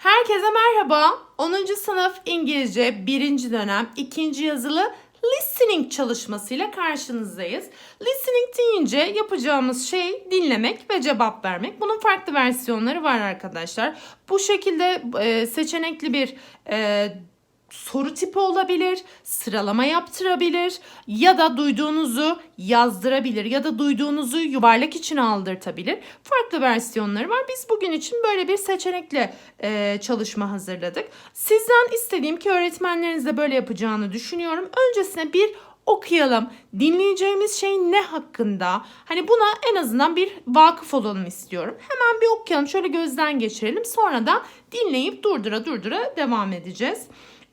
Herkese merhaba. 10. sınıf İngilizce 1. dönem 2. yazılı listening çalışmasıyla karşınızdayız. Listening deyince yapacağımız şey dinlemek ve cevap vermek. Bunun farklı versiyonları var arkadaşlar. Bu şekilde e, seçenekli bir e, soru tipi olabilir, sıralama yaptırabilir ya da duyduğunuzu yazdırabilir ya da duyduğunuzu yuvarlak içine aldırtabilir. Farklı versiyonları var. Biz bugün için böyle bir seçenekle e, çalışma hazırladık. Sizden istediğim ki öğretmenleriniz de böyle yapacağını düşünüyorum. Öncesine bir okuyalım. Dinleyeceğimiz şey ne hakkında? Hani buna en azından bir vakıf olalım istiyorum. Hemen bir okuyalım. Şöyle gözden geçirelim. Sonra da dinleyip durdura durdura devam edeceğiz.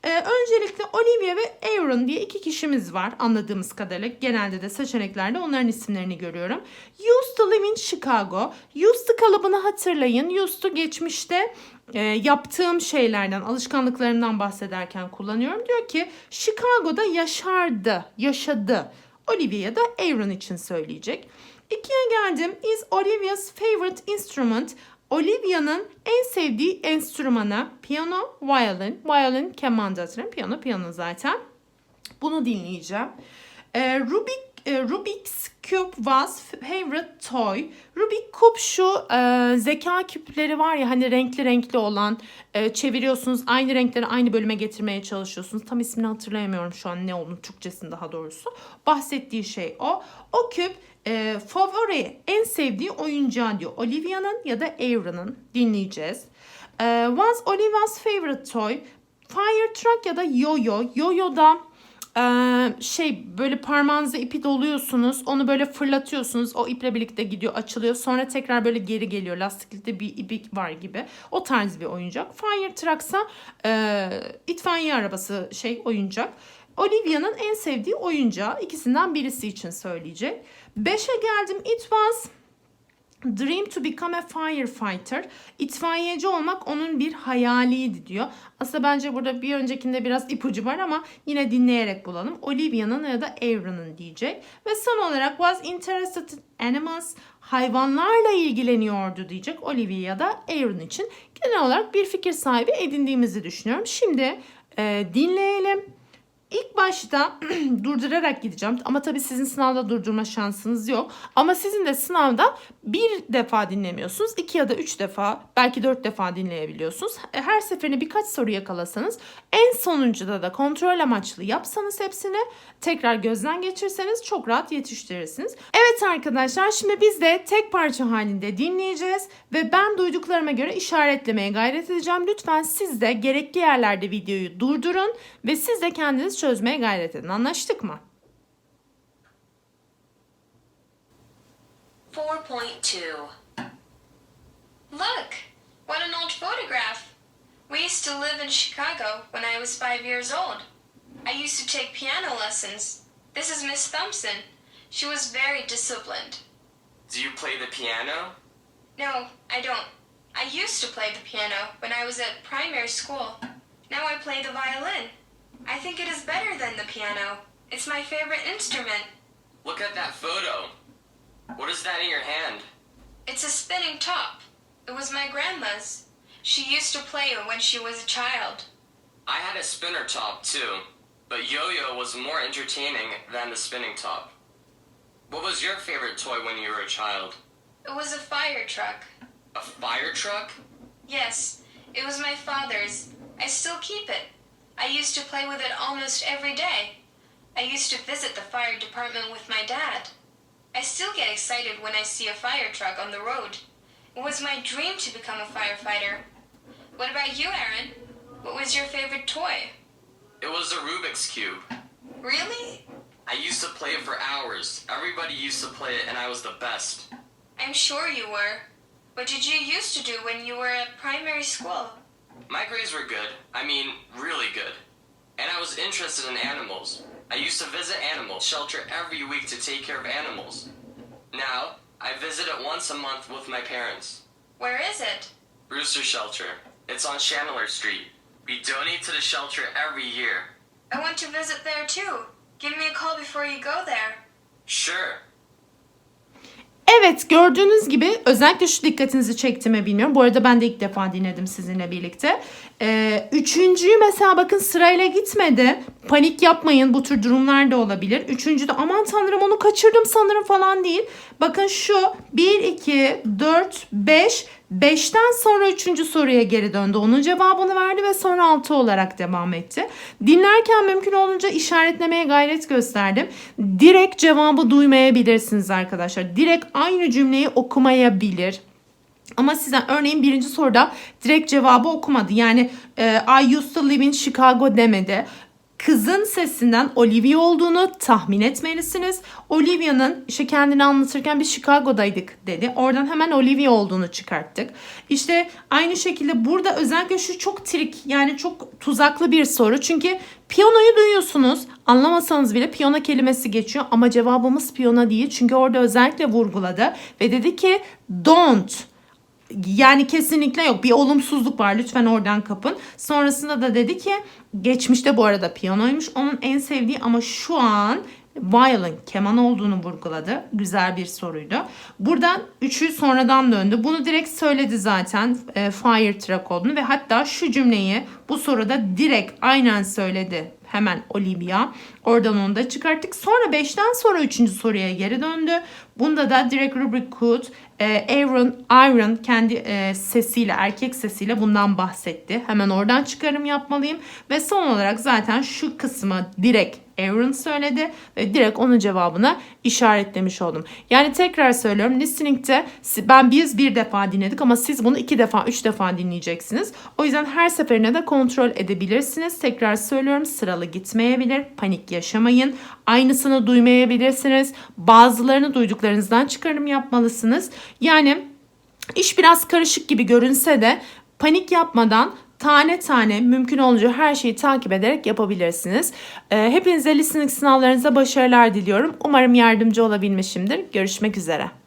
Ee, öncelikle Olivia ve Aaron diye iki kişimiz var anladığımız kadarıyla. Genelde de seçeneklerde onların isimlerini görüyorum. Used to live in Chicago. Used to kalıbını hatırlayın. Used to geçmişte e, yaptığım şeylerden, alışkanlıklarımdan bahsederken kullanıyorum. Diyor ki Chicago'da yaşardı, yaşadı. Olivia da Aaron için söyleyecek. İkiye geldim. Is Olivia's favorite instrument? Olivia'nın en sevdiği enstrümanı piyano, violin. Violin keman hatırlayın. Piyano, piyano zaten. Bunu dinleyeceğim. Ee, Rubik, e, Rubik's Cube was favorite toy. Rubik Cube şu e, zeka küpleri var ya hani renkli renkli olan e, çeviriyorsunuz aynı renkleri aynı bölüme getirmeye çalışıyorsunuz. Tam ismini hatırlayamıyorum şu an ne olduğunu Türkçesini daha doğrusu. Bahsettiği şey o. O küp e, favori en sevdiği oyuncağı diyor. Olivia'nın ya da Aaron'ın dinleyeceğiz. E, was Olivia's favorite toy? Fire truck ya da yo-yo. Yo-yo'da şey böyle parmağınıza ipi doluyorsunuz. Onu böyle fırlatıyorsunuz. O iple birlikte gidiyor açılıyor. Sonra tekrar böyle geri geliyor. Lastikli bir ipi var gibi. O tarz bir oyuncak. Fire trucksa e, itfaiye arabası şey oyuncak. Olivia'nın en sevdiği oyuncağı ikisinden birisi için söyleyecek. Beşe geldim. It was Dream to become a firefighter. İtfaiyeci olmak onun bir hayaliydi diyor. Aslında bence burada bir öncekinde biraz ipucu var ama yine dinleyerek bulalım. Olivia'nın ya da Aaron'ın diyecek. Ve son olarak was interested in animals. Hayvanlarla ilgileniyordu diyecek Olivia ya da Aaron için. Genel olarak bir fikir sahibi edindiğimizi düşünüyorum. Şimdi e, dinleyelim. İlk başta durdurarak gideceğim ama tabii sizin sınavda durdurma şansınız yok. Ama sizin de sınavda bir defa dinlemiyorsunuz. iki ya da üç defa belki dört defa dinleyebiliyorsunuz. E, Her seferinde birkaç soru yakalasanız en sonuncuda da kontrol amaçlı yapsanız hepsini tekrar gözden geçirseniz çok rahat yetiştirirsiniz. Evet arkadaşlar şimdi biz de tek parça halinde dinleyeceğiz ve ben duyduklarıma göre işaretlemeye gayret edeceğim. Lütfen siz de gerekli yerlerde videoyu durdurun ve siz de kendiniz çözmeye gayret edin. Anlaştık mı? 4.2 Look! What an old photograph! We used to live in Chicago when I was five years old. I used to take piano lessons. This is Miss Thompson. She was very disciplined. Do you play the piano? No, I don't. I used to play the piano when I was at primary school. Now I play the violin. I think it is better than the piano. It's my favorite instrument. Look at that photo. What is that in your hand? It's a spinning top. It was my grandma's. She used to play it when she was a child. I had a spinner top too, but yo-yo was more entertaining than the spinning top. What was your favorite toy when you were a child? It was a fire truck. A fire truck? Yes, it was my father's. I still keep it. I used to play with it almost every day. I used to visit the fire department with my dad. I still get excited when I see a fire truck on the road. It was my dream to become a firefighter. What about you, Aaron? What was your favorite toy? It was a Rubik's Cube. Really? I used to play it for hours. Everybody used to play it and I was the best. I'm sure you were. What did you used to do when you were at primary school? My grades were good. I mean, really good. And I was interested in animals. I used to visit animal shelter every week to take care of animals. Now, I visit it once a month with my parents. Where is it? Rooster Shelter. It's on Chandler Street. We donate to the shelter every year. I want to visit there too. Give me a call before you go there. Sure. Evet gördüğünüz gibi özellikle şu dikkatinizi çekti mi bilmiyorum. Bu arada ben de ilk defa dinledim sizinle birlikte. Ee, üçüncüyü mesela bakın sırayla gitmedi. Panik yapmayın bu tür durumlar da olabilir. Üçüncüde aman tanrım onu kaçırdım sanırım falan değil. Bakın şu 1, 2, 4, 5. 5'ten sonra üçüncü soruya geri döndü. Onun cevabını verdi ve sonra 6 olarak devam etti. Dinlerken mümkün olunca işaretlemeye gayret gösterdim. Direkt cevabı duymayabilirsiniz arkadaşlar. Direkt aynı cümleyi okumayabilir. Ama sizden örneğin birinci soruda direkt cevabı okumadı. Yani e, I used to live in Chicago demedi. Kızın sesinden Olivia olduğunu tahmin etmelisiniz. Olivia'nın işte kendini anlatırken biz Chicago'daydık dedi. Oradan hemen Olivia olduğunu çıkarttık. İşte aynı şekilde burada özellikle şu çok trik yani çok tuzaklı bir soru. Çünkü piyanoyu duyuyorsunuz. Anlamasanız bile piyano kelimesi geçiyor ama cevabımız piyano değil. Çünkü orada özellikle vurguladı ve dedi ki don't. Yani kesinlikle yok. Bir olumsuzluk var. Lütfen oradan kapın. Sonrasında da dedi ki geçmişte bu arada piyanoymuş. Onun en sevdiği ama şu an violin, keman olduğunu vurguladı. Güzel bir soruydu. Buradan üçü sonradan döndü. Bunu direkt söyledi zaten e, fire track olduğunu ve hatta şu cümleyi bu soruda direkt aynen söyledi. Hemen Olivia. Oradan onu da çıkarttık. Sonra 5'ten sonra 3. soruya geri döndü. Bunda da direkt rubric code e, Aaron, Iron kendi e, sesiyle, erkek sesiyle bundan bahsetti. Hemen oradan çıkarım yapmalıyım. Ve son olarak zaten şu kısmı direkt Aaron söyledi ve direkt onun cevabını işaretlemiş oldum. Yani tekrar söylüyorum listening'de si- ben biz bir defa dinledik ama siz bunu iki defa, üç defa dinleyeceksiniz. O yüzden her seferinde de kontrol edebilirsiniz. Tekrar söylüyorum sıralı gitmeyebilir, panik yaşamayın. Aynısını duymayabilirsiniz. Bazılarını duyduklarınızdan çıkarım yapmalısınız. Yani iş biraz karışık gibi görünse de panik yapmadan tane tane mümkün olunca her şeyi takip ederek yapabilirsiniz. Ee, hepinize listening sınavlarınıza başarılar diliyorum. Umarım yardımcı olabilmişimdir. Görüşmek üzere.